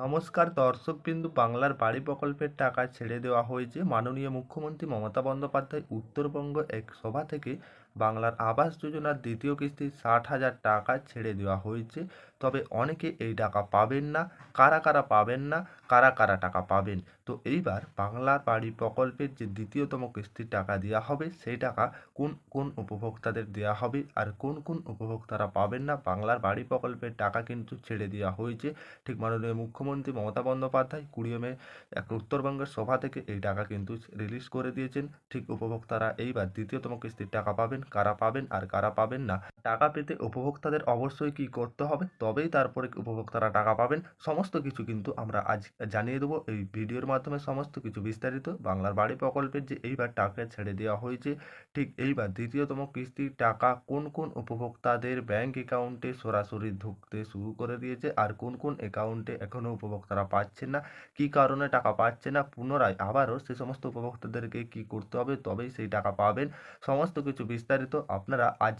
নমস্কার দর্শকবিন্দু বাংলার বাড়ি প্রকল্পের টাকা ছেড়ে দেওয়া হয়েছে। মাননীয় মুখ্যমন্ত্রী মমতা বন্দ্যোপাধ্যায় উত্তরবঙ্গ এক সভা থেকে বাংলার আবাস যোজনার দ্বিতীয় কিস্তি ষাট হাজার টাকা ছেড়ে দেওয়া হয়েছে। তবে অনেকে এই টাকা পাবেন না, কারা কারা পাবেন না, কারা কারা টাকা পাবেন? তো এইবার বাংলার বাড়ি প্রকল্পের যে দ্বিতীয়তম কিস্তির টাকা দেওয়া হবে, সেই টাকা কোন কোন উপভোক্তাদের দেওয়া হবে আর কোন কোন উপভোক্তারা পাবেন না, বাংলার বাড়ি প্রকল্পের টাকা কিন্তু ছেড়ে দেওয়া হয়েছে। ঠিক মাননীয় মুখ্যমন্ত্রী মমতা বন্দ্যোপাধ্যায় কুড়ি মে এক উত্তরবঙ্গের সভা থেকে এই টাকা কিন্তু রিলিজ করে দিয়েছেন। ঠিক উপভোক্তারা এইবার দ্বিতীয়তম কিস্তির টাকা পাবেন কারা পাবেন আর কারা পাবেন না। টাকা পেতে উপভোক্তাদের অবশ্যই কি করতে হবে? তবেই তারপরে উপভোক্তারা টাকা পাবেন। সমস্ত কিছু কিন্তু আমরা আজ জানিয়ে দেবো। এই ভিডিওর মাধ্যমে সমস্ত কিছু বিস্তারিত। বাংলার বাড়ি প্রকল্পের যে এইবার টাকা ছেড়ে দেওয়া হয়েছে, ঠিক এইবার দ্বিতীয়তম কিস্তির টাকা কোন কোন উপভোক্তাদের ব্যাংক অ্যাকাউন্টে সরাসরি ঢুকতে শুরু করে দিয়েছে আর কোন কোন অ্যাকাউন্টে এখনও উপভোক্তারা পাচ্ছেন না, কী কারণে টাকা পাচ্ছে না, পুনরায় আবারও সে সমস্ত উপভোক্তাদেরকে কি করতে হবে? তবেই সেই টাকা পাবেন। সমস্ত কিছু বিস্তারিত আপনারা আজ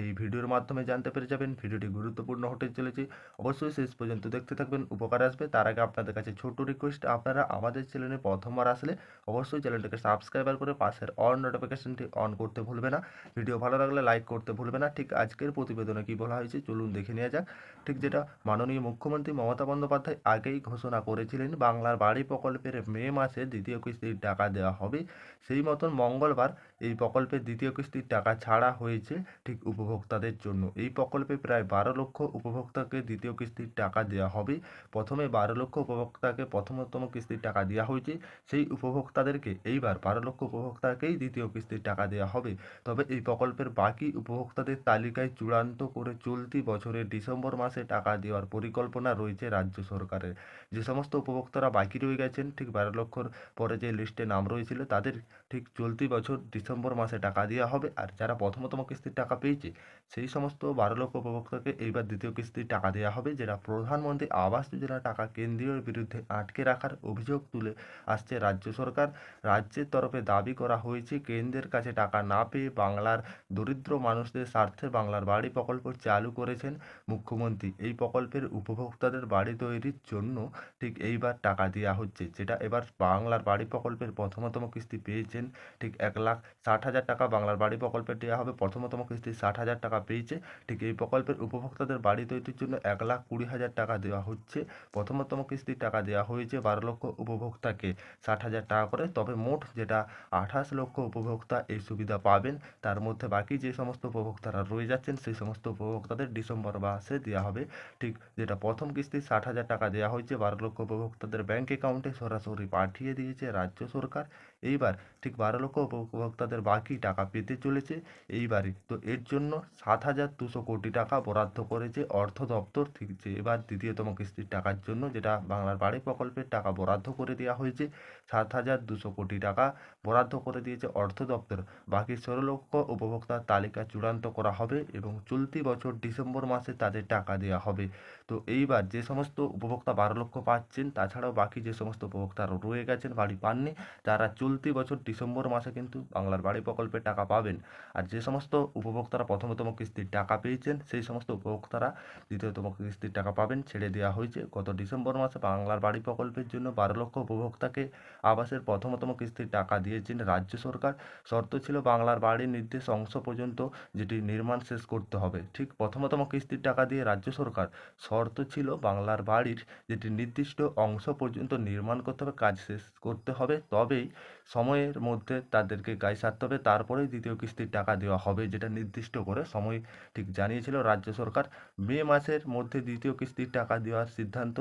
এই ভিডিওর মাধ্যমে জানতে পেরে যাবেন। ভিডিওটি গুরুত্বপূর্ণ হতে চলেছে। অবশ্যই শেষ পর্যন্ত দেখতে থাকবেন, উপকার আসবে। তার আগে আপনাদের কাছে ছোট্ট রিকোয়েস্ট আপনারা আমাদের চ্যানেলে প্রথমবার আসলে অবশ্যই চ্যানেলটাকে সাবস্ক্রাইবার করে পাশের অল নোটিফিকেশনটি অন করতে ভুলবে না। ভিডিও ভালো লাগলে লাইক করতে ভুলবে না। ঠিক আজকের প্রতিবেদনে কী বলা হয়েছে চলুন দেখে নেওয়া যাক। ঠিক যেটা মাননীয় মুখ্যমন্ত্রী মমতা বন্দ্যোপাধ্যায় আগেই ঘোষণা করেছিলেন, বাংলার বাড়ি প্রকল্পের মে মাসে দ্বিতীয় কিস্তির টাকা দেওয়া হবে। সেই মতন মঙ্গলবার এই প্রকল্পের দ্বিতীয় কিস্তির টাকা ছাড়া হয়েছে ঠিক উপভোক্তাদের জন্য। এই প্রকল্পে প্রায় বারো লক্ষ উপভোক্তাকে দ্বিতীয় কিস্তির টাকা দেওয়া হবে। প্রথমে বারো লক্ষ উপভোক্তাকে প্রথমতম কিস্তির টাকা দেওয়া হয়েছে। সেই উপভোক্তাদেরকে এইবার বারো লক্ষ উপভোক্তাকেই দ্বিতীয় কিস্তির টাকা দেওয়া হবে। তবে এই প্রকল্পের বাকি উপভোক্তাদের তালিকায় চূড়ান্ত করে চলতি বছরের ডিসেম্বর মাসে টাকা দেওয়ার পরিকল্পনা রয়েছে রাজ্য সরকারের। যে সমস্ত উপভোক্তারা বাকি রয়ে গেছেন, ঠিক বারো লক্ষর পরে যে লিস্টে নাম রয়েছিল, তাদের ঠিক চলতি বছর ডিসেম্বর মাসে টাকা দেওয়া হবে। আর যারা প্রথমতম কিস্তির টাকা পেয়েছে, সেই সমস্ত বারো লক্ষ উপভোক্তাকে এইবার দ্বিতীয় কিস্তির টাকা দেওয়া হবে, যেটা প্রধানমন্ত্রী আবাস যোজনার টাকা কেন্দ্রীয় বিরুদ্ধে আটকে রাখার অভিযোগ তুলে আসছে রাজ্য সরকার। রাজ্যের তরফে দাবি করা হয়েছে, কেন্দ্রের কাছে টাকা না পেয়ে বাংলার দরিদ্র মানুষদের স্বার্থে বাংলার বাড়ি প্রকল্প চালু করেছেন মুখ্যমন্ত্রী। এই প্রকল্পের উপভোক্তাদের বাড়ি তৈরির জন্য ঠিক এইবার টাকা দেওয়া হচ্ছে, যেটা এবার বাংলার বাড়ি প্রকল্পের প্রথমতম কিস্তি পেয়েছেন ঠিক এক লাখ ষাট হাজার টাকা বাংলার বাড়ি প্রকল্পে দেওয়া হবে। প্রথমতম কিস্তি ষাট হাজার টাকা পেয়েছে। ঠিক এই প্রকল্পের উপভোক্তাদের বাড়ি তৈরির জন্য এক লাখ কুড়ি হাজার টাকা দেওয়া হচ্ছে। প্রথমতম কিস্তির টাকা দেওয়া হয়েছে বারো লক্ষ উপভোক্তাকে ষাট হাজার টাকা করে। তবে মোট যেটা আঠাশ লক্ষ উপভোক্তা এই সুবিধা পাবেন, তার মধ্যে বাকি যে সমস্ত উপভোক্তারা রয়ে যাচ্ছেন, সেই সমস্ত উপভোক্তাদের ডিসেম্বর মাসে দেওয়া হবে। ঠিক যেটা প্রথম কিস্তি ষাট হাজার টাকা দেওয়া হয়েছে, বারো লক্ষ উপভোক্তাদের ব্যাঙ্ক অ্যাকাউন্টে সরাসরি পাঠিয়ে দিয়েছে রাজ্য সরকার। এইবার ঠিক বারো লক্ষ উপভোক্তাদের বাকি টাকা পেতে চলেছে। এইবারে তো এর জন্য সাত হাজার দুশো কোটি টাকা বরাদ্দ করেছে অর্থ দপ্তর ঠিক যে এবার দ্বিতীয়তম কিস্তির টাকার জন্য যেটা বাংলার বাড়ি প্রকল্পের টাকা বরাদ্দ করে দেওয়া হয়েছে, সাত হাজার দুশো কোটি টাকা বরাদ্দ করে দিয়েছে অর্থ দপ্তর। বাকি ষোলো লক্ষ উপভোক্তার তালিকা চূড়ান্ত করা হবে এবং চলতি বছর ডিসেম্বর মাসে তাদের টাকা দেওয়া হবে। তো এইবার যে সমস্ত উপভোক্তা বারো লক্ষ পাচ্ছেন, তাছাড়াও বাকি যে সমস্ত উপভোক্তারা রয়ে গেছেন, বাড়ি পাননি, তারা চলতি বছর ডিসেম্বর মাসে কিন্তু বাংলার বাড়ি প্রকল্পের টাকা পাবেন। আর যে সমস্ত উপভোক্তারা প্রথমতম কিস্তির টাকা পেয়েছেন, সেই সমস্ত উপভোক্তারা দ্বিতীয়তম কিস্তির টাকা পাবেন, ছেড়ে দেওয়া হয়েছে। গত ডিসেম্বর মাসে বাংলার বাড়ি প্রকল্পের জন্য বারো লক্ষ উপভোক্তাকে আবাসের প্রথমতম কিস্তির টাকা দিয়েছেন রাজ্য সরকার। শর্ত ছিল বাংলার বাড়ির নির্দেশ অংশ পর্যন্ত যেটি নির্মাণ শেষ করতে হবে। ঠিক প্রথমতম কিস্তির টাকা দিয়ে রাজ্য সরকার শর্ত ছিল বাংলার বাড়ির যেটি নির্দিষ্ট অংশ পর্যন্ত নির্মাণ করতে হবে, কাজ শেষ করতে হবে। তবেই সময়ের মধ্যে তাদেরকে গায়ে সারতে হবে। তারপরেই দ্বিতীয় কিস্তির টাকা দেওয়া হবে, যেটা নির্দিষ্ট করে সময় ঠিক জানিয়েছিল রাজ্য সরকার। মে মাসের মধ্যে দ্বিতীয় কিস্তির টাকা দেওয়ার সিদ্ধান্ত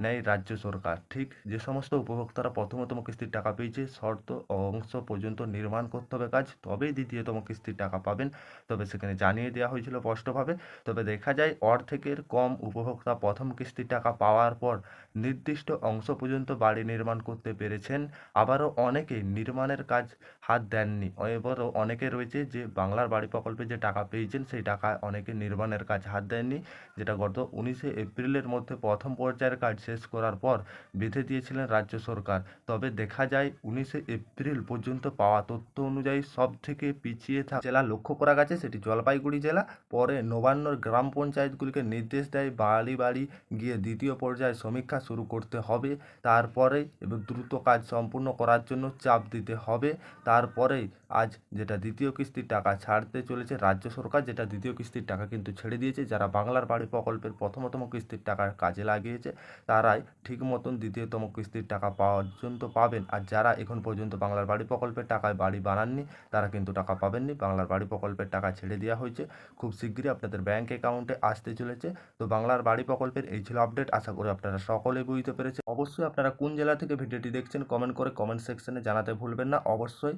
নেয় রাজ্য সরকার। ঠিক যে সমস্ত উপভোক্তারা প্রথমতম কিস্তির টাকা পেয়েছে, শর্ত অংশ পর্যন্ত নির্মাণ করতে হবে কাজ, তবেই দ্বিতীয়তম কিস্তির টাকা পাবেন। তবে সেখানে জানিয়ে দেওয়া হয়েছিল স্পষ্টভাবে, তবে দেখা যায় অর্ধেকের কম উপভোক্তা প্রথম কিস্তির টাকা পাওয়ার পর নির্দিষ্ট অংশ পর্যন্ত বাড়ি নির্মাণ করতে পেরেছেন। আবারও অনেকেই নির্মাণের কাজ হাত দেননি। এবারও অনেকে রয়েছে যে বাংলার বাড়ি প্রকল্পে যে টাকা পেয়েছেন, সেই টাকা অনেকে নির্মাণের কাজ হাত দেননি, যেটা গত উনিশে এপ্রিলের মধ্যে প্রথম পর্যায়ের কাজ। শেষ করার পর বেঁধে দিয়েছিলেন রাজ্য সরকার। তবে দেখা যায়, উনিশে এপ্রিল পর্যন্ত পাওয়া তথ্য অনুযায়ী সব থেকে পিছিয়ে থাকা জেলা লক্ষ্য করা গেছে সেটি জলপাইগুড়ি জেলা। পরে নবান্নর গ্রাম পঞ্চায়েতগুলিকে নির্দেশ দেয় বাড়ি বাড়ি গিয়ে দ্বিতীয় পর্যায়ে সমীক্ষা শুরু করতে হবে। তারপরে এবং দ্রুত কাজ সম্পূর্ণ করার জন্য চাপ দিতে হবে। তারপরেই আজ যেটা দ্বিতীয় কিস্তির টাকা ছাড়তে চলেছে রাজ্য সরকার, যেটা দ্বিতীয় কিস্তির টাকা কিন্তু ছেড়ে দিয়েছে। যারা বাংলার বাড়ি প্রকল্পের প্রথমতম কিস্তির টাকা কাজে লাগিয়েছে তারাই ঠিক মতন দ্বিতীয়তম কিস্তির টাকা পর্যন্ত পাবেন। আর যারা এখন পর্যন্ত বাংলার বাড়ি প্রকল্পের টাকায় বাড়ি বানাননি, তারা কিন্তু টাকা পাবেননি। বাংলার বাড়ি প্রকল্পের টাকা ছেড়ে দেওয়া হয়েছে। খুব শীঘ্রই আপনাদের ব্যাঙ্ক অ্যাকাউন্টে আসতে চলেছে। তো বাংলার বাড়ি প্রকল্পের এই ছিল আপডেট। আশা করি আপনারা সকলেই বুঝতে পেরেছে অবশ্যই আপনারা কোন জেলা থেকে ভিডিওটি দেখছেন, কমেন্ট করে কমেন্ট সেকশনে জানাতে ভুলবেন না। অবশ্যই